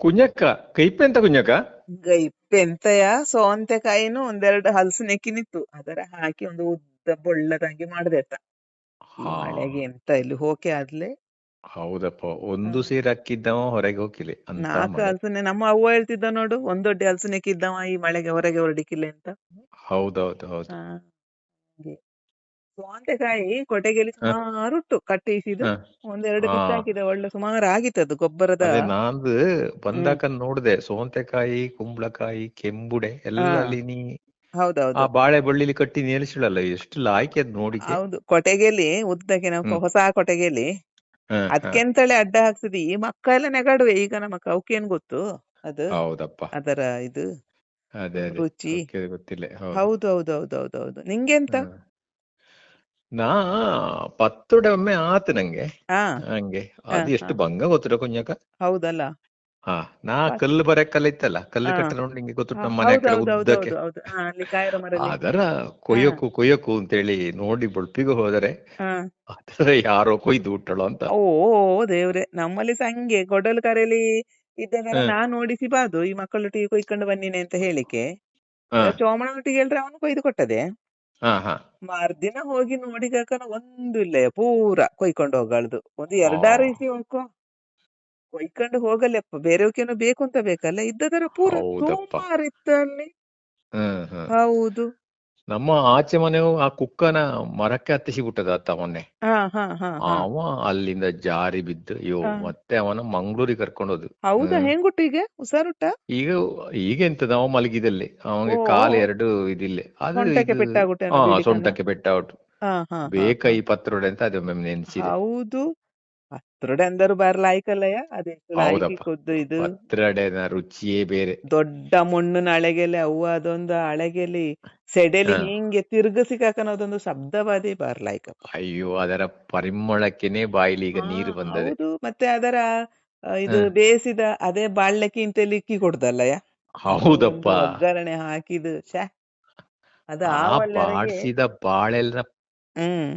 ಕುಂಜಕ್ಕ ಕೈಪೆಂತ ಕುಂಜಕ್ಕ ಸೋಂತೆ ಸೋಂತೆಕಾಯಿನೂ ಒಂದೆರಡು ಹಲಸು ನೆಕ್ಕಿನಿತ್ತು. ಅದರ ಹಾಕಿ ಒಂದು ಉದ್ದ ಬೊಳ್ಳದಂಗೆ ಮಾಡದೆ ಮಳೆಗೆ ಎಂತ ಇಲ್ಲಿ ಹೋಕೆ ಆದ್ಲೆ? ಹೌದಪ್ಪ ಒಂದು ಸೀರೆ ಅಕ್ಕಿದ್ದವ ಹೊರಗೆ ಹೋಗಿಲ್ಲ ನಾಲ್ಕು ಹಲಸನೆ ನಮ್ಮ ಅವ್ವ ಹೇಳ್ತಿದ್ದ ನೋಡು ಒಂದೊಡ್ಡಿ ಹಲಸು ನೆಕ್ಕಿದ್ದವ ಈ ಮಳೆಗೆ ಹೊರಗೆ ಹೊರಡಿಕ್ಕಿಲ್ಲ ಅಂತ. ಹೌದೌದು ಹೌದು. ಸೌಂತೆಕಾಯಿ ಕೊಟೆಗೆಲಿ ಸುಮಾರುಟ್ಟು ಕಟ್ಟಿಸಿದು ಒಂದೆರಡು ಹಾಕಿದ ಬಿತ್ತಾಕಿದ ಒಳ್ಳೆ ಸುಮಾರು ಅದು ಗೊಬ್ಬರದ ಅದೇ ಬಂದಾಗ ನೋಡ್ದೆ ಸೌಂತೆಕಾಯಿ ಕುಂಬಳಕಾಯಿ ಕೆಂಬುಡೆ ಎಲ್ಲ ಹಾ. ಅಲ್ಲಿ ನೀ ಆ ಹೌದೌದು ಬಾಳೆ ಬಳ್ಳಿಲಿ ಕಟ್ಟಿ ನೇಲಿಸಿಳಲ್ಲ ಎಷ್ಟು ಲಾಯ್ಕೆ ಅದ್ ನೋಡಿಕೆ. ಹೌದು ಕೊಟೆಗೆಲಿ ಉದ್ದಕ್ಕೆ ನಾವು ಹೊಸ ಕೊಟೆಗೆಲಿ ಅದಕ್ಕೆಂತಳೆ ಅಡ್ಡ ಹಾಕ್ಸಿದ್ವಿ. ಈ ಮಕ್ಕ ಎಲ್ಲ ನೆಗಡುವೆ ಈಗ ನಮ್ಮ ಅವಕ್ಕೇನ್ ಗೊತ್ತು ಅದು ಹೌದಪ್ಪ. ಅದರ ಇದು ರುಚಿ ಗೊತ್ತಿಲ್ಲ ಹೌದು ಹೌದು ಹೌದು ಹೌದು. ಹೌದು ನಿಂಗೆಂತ. ನಾ ಪತ್ತೊಡೆ ಒಮ್ಮೆ ಆತು ನಂಗೆ. ಹಂಗೆ. ಅದು ಎಷ್ಟು ಭಂಗ ಗೊತ್ತಿರ ಕುಂಜಕ ಹೌದಲ್ಲ. ಹಾ ನಾ ಕಲ್ಲು ಕಲ್ಲು ಕಲ್ಲ ಇತ್ತಲ್ಲ ಕಲ್ಲು ಕಟ್ಟ ನೋಡಿ ನಿಂಗೆ ಗೊತ್ತು ನಮ್ಮ ಮನೆ ಕಡೆ ಉದ್ದಕ್ಕೆ. ಅದರ ಕೊಯ್ಯಕು ಕೊಯ್ಯಕು ಅಂತೇಳಿ ನೋಡಿ ಬುಳ್ಪಿಗೆ ಹೋದರೆ ಅದರ ಯಾರೋ ಕೊಯ್ದು ಹುಟ್ಟಳು ಅಂತ. ಓ ದೇವ್ರೆ ನಮ್ಮಲ್ಲಿ ಸಂಗೆ ಕೊಡಲು ಕರೆಯಲ್ಲಿ ಇದ್ದಾಗ ನಾ ನಾನ್ ನೋಡಿಸಿ ಬಾದು ಈ ಮಕ್ಕಳೊಟ್ಟಿಗೆ ಕೊಯ್ಕೊಂಡು ಬನ್ನಿನೆ ಅಂತ ಹೇಳಿಕೆ. ಹ. ಚೋಮನೊಟ್ಟಿಗೆ ಹೇಳ್ರೆ ಅವನು ಕೊಯ್ದು ಕೊಟ್ಟದೆ. ಹಾ ಹಾ. ಮರ್ದಿನ ಹೋಗಿ ನೋಡಿಗಾಕನ ಒಂದು ಇಲ್ಲ ಪೂರ ಕೊಯ್ಕೊಂಡು ಹೋಗಳದು. ಒಂದು ಎರಡಾರು ಇಸಿ ಹೋಗ್ಕೊ ಕೊಯ್ಕೊಂಡು ಹೋಗಲ್ಲಪ್ಪ ಬೇರೆಯವಕ್ಕೇನೋ ಬೇಕು ಅಂತ ಬೇಕಲ್ಲ ಇದ್ದದರ ಪೂರ ಹೌದಪ್ಪ. ಅಲ್ಲಿ ಹ್ಮ್ ಹ್ಮ್. ಹೌದು. ನಮ್ಮ ಆಚೆ ಮನೆಯು ಆ ಕುಕ್ಕನ ಮರಕ್ಕೆ ಹತ್ತಿಸಿ ಬಿಟ್ಟದ ಅತ್ತ ಮೊನ್ನೆ. ಅವ ಅಲ್ಲಿಂದ ಜಾರಿ ಬಿದ್ದು ಅಯ್ಯೋ ಮತ್ತೆ ಅವನ ಮಂಗ್ಳೂರಿಗೆ ಕರ್ಕೊಂಡು ಹೋದ್ರು ಹೌದಾ? ಹ್ಮ್. ಹೆಂಗುಟ್ಟು ಈಗ? ಹುಷಾರುಟ್ಟ ಈಗ ಈಗ ಎಂತದ? ಅವ ಮಲಗಿದಲ್ಲಿ. ಅವನಿಗೆ ಕಾಲು ಎರಡು ಇದಿಲ್ಲ. ಅದು ಸೊಂಟಕ್ಕೆ ಬೇಕಾ ಬೆಟ್ಟ ಬೇಕ ಈ ಪತ್ರೊಡೆ ಅಂತ ಅದು ಒಮ್ಮೆ ನೆನ್ಸಿದೆ. ಹೌದು. ಹತ್ರಡೆ ಅಂದರು ಬರ್ಲ ಲಾಯ್ಕಲ್ಲಯ್ಯ ಅದೆಷ್ಟು ಕೊದ್ದು ಇದು ಪತ್ರೊಡೆನ ರುಚಿಯೇ ಬೇರೆ ದೊಡ್ಡ ಮಣ್ಣಿನ ಅಳೆಗೆಲೆ ಅವ್ವ ಅದೊಂದು ಅಳೆಗೆಲಿ ಸೆಡೆಲಿ ಹಿಂಗೆ ತಿರ್ಗಸಿಕಾಕನ ಅದೊಂದು ಶಬ್ದವಾದಿ ಬಾರ್ ಲಾಯ್ಕಪ್ಪ ಅಯ್ಯೋ ಅದರ ಪರಿಮಳಕ್ಕೆನೆ ಬಾಯಿಲಿ ಈಗ ನೀರು ಬಂದದೆ ಮತ್ತೆ ಅದರ ಇದು ಬೇಯಿಸಿದ ಅದೇ ಬಾಳ್ಲಕ್ಕಿ ಅಂತ ಇಕ್ಕಿ ಕೊಡ್ದಲ್ಲಯ್ಯ ಹೌದಪ್ಪ ಒಗ್ಗರಣೆ ಹಾಕಿದು ಶಾ ಅದ ಆ ಆ ಒಳ್ಳೆಯವರಿಗೆ ಬಾಡ್ಸಿದ ಬಾಳೆಲ್ಲ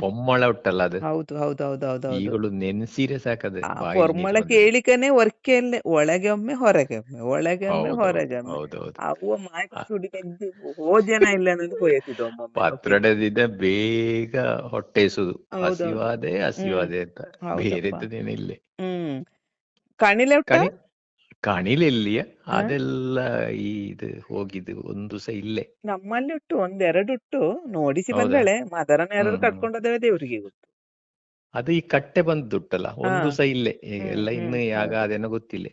ಪೊಮ್ಮಳ ಉಟ್ಟಲ್ಲ ಅದು. ಹೌದು ಹೌದು ಹೌದು ಹೌದು ಹೌದು. ಈಗಳು ನೆನ್ಸಿರೆ ಸಾಕದು ಬಂದದೆ ಕೇಳಿಕನೆ ಒರ್ಕೆಯಲ್ಲೇ ಒಳಗೆ ಒಮ್ಮೆ ಹೊರಗೆ ಒಮ್ಮೆ ಒಳಗೆ ಒಮ್ಮೆ ಹೊರಗೆ ಒಮ್ಮೆ ಹೌದು ಅವ ಮಾಯ್ಕ ಸುಡಿ ತೆಗ್ದು ಹೋಜನ ಇಲ್ಲ ಅನ್ನೋದು ಕೊಯ್ಯತಿದ್ದು ಪತ್ರೊಡೆದಿದ್ದ ಬೇಗ ಹೊಟ್ಟೆಸುದು. ಹಸಿವಾದೆ ಹಸಿವಾದೆ ಅಂತ. ಬೇರೆ ಬೇರೆದ್ದೇನಿಲ್ಲ ಹ್ಮ್. ಕಣಿಲೆ ಉಟ್ಟ ಕಣಿಲೆಲ್ಲಿಯ ಅದೆಲ್ಲ ಈ ಇದು ಹೋಗಿದ್ದು ಒಂದು ಸಹ ಇಲ್ಲೇ. ನಮ್ಮಲ್ಲಿ ಉಟ್ಟು ಒಂದೆರಡು ಉಟ್ಟು ನೋಡಿಸಿ ಬಂದಳೆ ಮದರನ ಎರಡು ಹ್ಮ್ ಕಟ್ಕೊಂಡೋದೇವೆ ದೇವರಿಗೆ ಗೊತ್ತು. ಅದು ಈ ಕಟ್ಟೆ ಬಂದು ಉಟ್ಟಲ್ಲ ಒಂದು ಸಹ ಇಲ್ಲೇ. ಎಲ್ಲ ಇನ್ನು ಯಾಗ ಅದೇನೋ ಗೊತ್ತಿಲ್ಲ.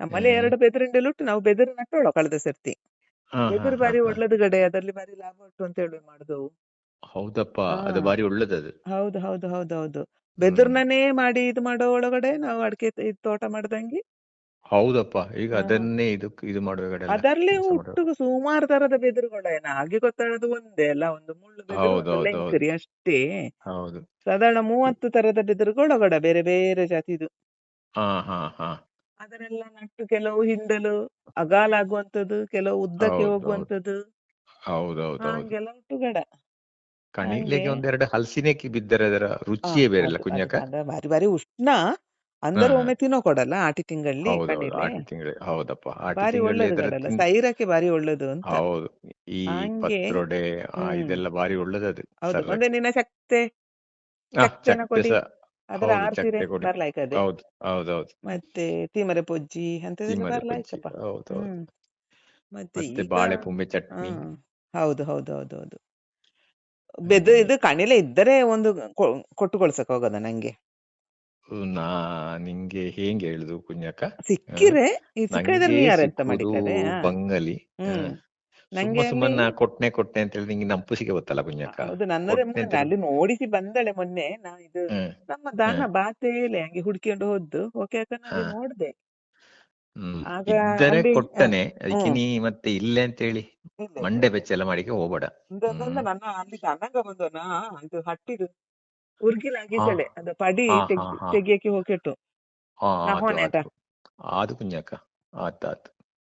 ನಮ್ಮಲ್ಲಿ ಎರಡು ಬೆದರಿಂಡಲ್ಲಿ ಉಟ್ಟು ನಾವು ಬೆದರ್ ನಟ್ಟೋಳ ಕಳೆದ ಸರ್ತಿ. ಬೆದರು ಬಾರಿ ಒಳ್ಳೇದು ಗಡೆ ಅದರಲ್ಲಿ ಬಾರಿ ಲಾಭ ಉಂಟು ಅಂತ ಹೇಳಿ ಮಾಡಿದವು ಹೌದಪ್ಪ ಅದು ಬಾರಿ ಒಳ್ಳೇದದು. ಹೌದು ಹೌದು ಹೌದು ಹೌದು. ಬೆದರ್ನೇ ಮಾಡಿ ಇದು ಮಾಡೋ ಒಳಗಡೆ ನಾವು ಅಡಿಕೆ ತೋಟ ಮಾಡ್ದಂಗೆ ಹೌದಪ್ಪ. ಈಗ ಅದನ್ನೇ ಇದು ಇದು ಮಾಡಬೇಕಾದ್ರೆ ಅದರಲ್ಲಿ ಮಾಡುವಾಗ ಸುಮಾರು ತರದ ಏನ? ಹಾಗೆ ಗೊತ್ತಾಗೋದು ಒಂದೇ ಅಲ್ಲ ಒಂದು ಮುಳ್ಳು ಬೆದರು ಅಷ್ಟೇ. ಹೌದು. ಸಾಧಾರಣ ಮೂವತ್ತು ತರದ ಬೆದರುಗಳು ಗಡ ಬೇರೆ ಬೇರೆ ಜಾತಿದು. ಹಾ ಹಾ ಹಾ. ಅದನ್ನೆಲ್ಲ ನಟ್ಟು ಕೆಲವು ಹಿಂಡಲು ಅಗಾಲ ಆಗುವಂತದ್ದು ಕೆಲವು ಉದ್ದಕ್ಕೆ ಹೋಗುವಂತದ್ದು ಹೌದೌದು ಉಂಟು ಗಡ ಕಣಿಲೆಗೆ ಒಂದೆರಡು ಹಲಸಿನ ಬಿದ್ದರೆ ಅದರ ರುಚಿಯೇ ಬೇರೆ ಅಲ್ಲ ಅದ ಬಾರಿ ಬಾರಿ ಉಷ್ಣ. ಹಾ. ಅಂದರು ಹಾ ಒಮ್ಮೆ ತಿನ್ನೋ ಕೊಡಲ್ಲ ಆಟಿ ತಿಂಗಳಲ್ಲಿ ಹೌದೌದು. ಆಟಿ ತಿಂಗಳು ಹೌದಪ್ಪ. ಆಟಿ ಬಾರಿ ತಿಂಗಳಲ್ಲಿ ಇದರ ತಿನ್ ಸೈರಕ್ಕೆ ಬಾರಿ ಒಳ್ಳೇದು ಅಂತ. ಹೌದು. ಈ ಹಂಗೆ ಪತ್ರೊಡೆ ಆ ಹ್ಮ್. ಇದೆಲ್ಲ ಬಾರಿ ಒಳ್ಳೇದದು ಹೌದು. ಒಂದೇ ನಿನ್ನ ಚಕ್ತೆ ಕೊಡಿ. ಸಹ ಅದರ ಹೌದು ಆರ್ಸಿರೆ ಚಕ್ತೆ ಕೊಡಿ. ಬರ್ಲಾಯ್ಕ ಅದೇ. ಹೌದು ಹೌದೌದು. ಮತ್ತೆ ತೀಮರೆ ಪೊಜ್ಜಿ ಅಂತದೆಲ್ಲ ತಿಮ್ಮರೆ ಬಜ್ಜಿ ಬರ್ಲಾಯ್ಕಪ್ಪ ಹೌದೌದು. ಹ್ಮ್. ಮತ್ತೆ ಮತ್ತೆ ಈಗ ಬಾಳೆ ಪುಂಬೆ ಹಾ ಚಟ್ನಿ ಹೌದು ಹೌದು ಹೌದು ಹೌದು. ಬೆದ ಹ್ಮ್. ಇದು ಕಣಿಲೆ ಇದ್ದರೆ ಒಂದು ಕೊ- ಕೊಟ್ಟುಕೊಳ್ಸಕ್ ಹೋಗೋದ ನಂಗೆ. ನಾ ನಿಂಗೆ ಹೆಂಗ್ ಹೇಳುದು ಕುಂಜಕ್ಕ ಸಿಕ್ಕಿರೆ ಬಂಗಲಿ. ನಂಗೆ ಸುಮ್ಮನ ಕೊಟ್ನೆ ಕೊಟ್ನೆ ಅಂತ ಹೇಳಿ ನಿಂಗೆ ನಂಪುಸಿಗೆ ಗೊತ್ತಲ್ಲ ಕುಂಜಕ್ಕ ಹೌದು ನನ್ನದೇ ಅಲ್ಲಿ ನೋಡಿಸಿ ಬಂದಳೆ ಮೊನ್ನೆ ನಾ ಇದು ನಮ್ಮ ದಾನ ಬಾತೇಲೆ ಹಂಗೆ ಹುಡ್ಕೊಂಡು ಹೋದ್ದು. ಓಕೆ ಅಕ್ಕ ನಾನು ನೋಡ್ದೆ. ಇದ್ದರೆ ಕೊಟ್ಟನೆ ಅದಕ್ಕೆ ನೀ ಮತ್ತೆ ಇಲ್ಲೇ ಅಂತ ಹೇಳಿ ಮಂಡೆ ಬೆಚ್ಚೆಲ್ಲ ಮಾಡಿಕೆ ಹೋಗ್ಬೇಡ. ನನ್ನ ಅಲ್ಲಿ ಕನ್ನಂಗ ಬಂದನಾ ಇದು ಹಟ್ಟಿದು ಉರ್ಗಿಲಾಗಿ ಹಾ ಸೆಳೆ ಅದು ಪಡಿ ತೆಗಿಯಕ್ಕೆ ಹೋಗಿಟ್ಟು ನಾ ಆದು ಕುഞ്ഞಕ್ಕ ಆತು ಆತು